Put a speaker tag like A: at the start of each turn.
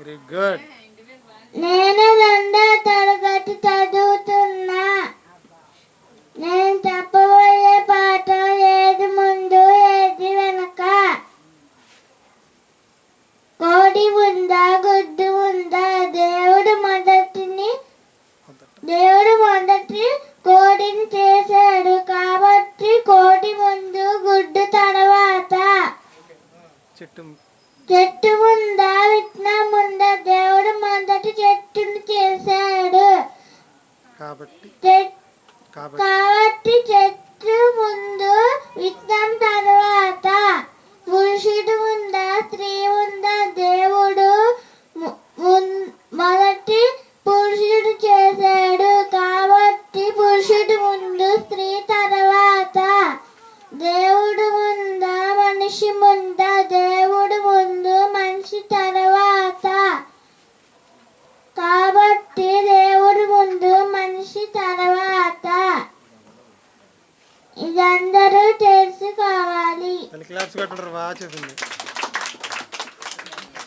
A: Very good
B: నేను రెండో తరగతి చదువుతున్నా. నేను చెప్పబోయే పాట ఏది ముందు ఏది వెనక? కోడి ఉందా గుడ్డు ఉందా? దేవుడు మొదటిని దేవుడు మొదటి కోడిని చేశాడు కాబట్టి కోడి ముందు గుడ్డు తర్వాత.
A: చెట్టు.
B: చెట్టు ఉందా
A: కాబట్టి కాబట్టి
B: చెట్టు ముందు ఇదందరూ తెలుసుకోవాలి.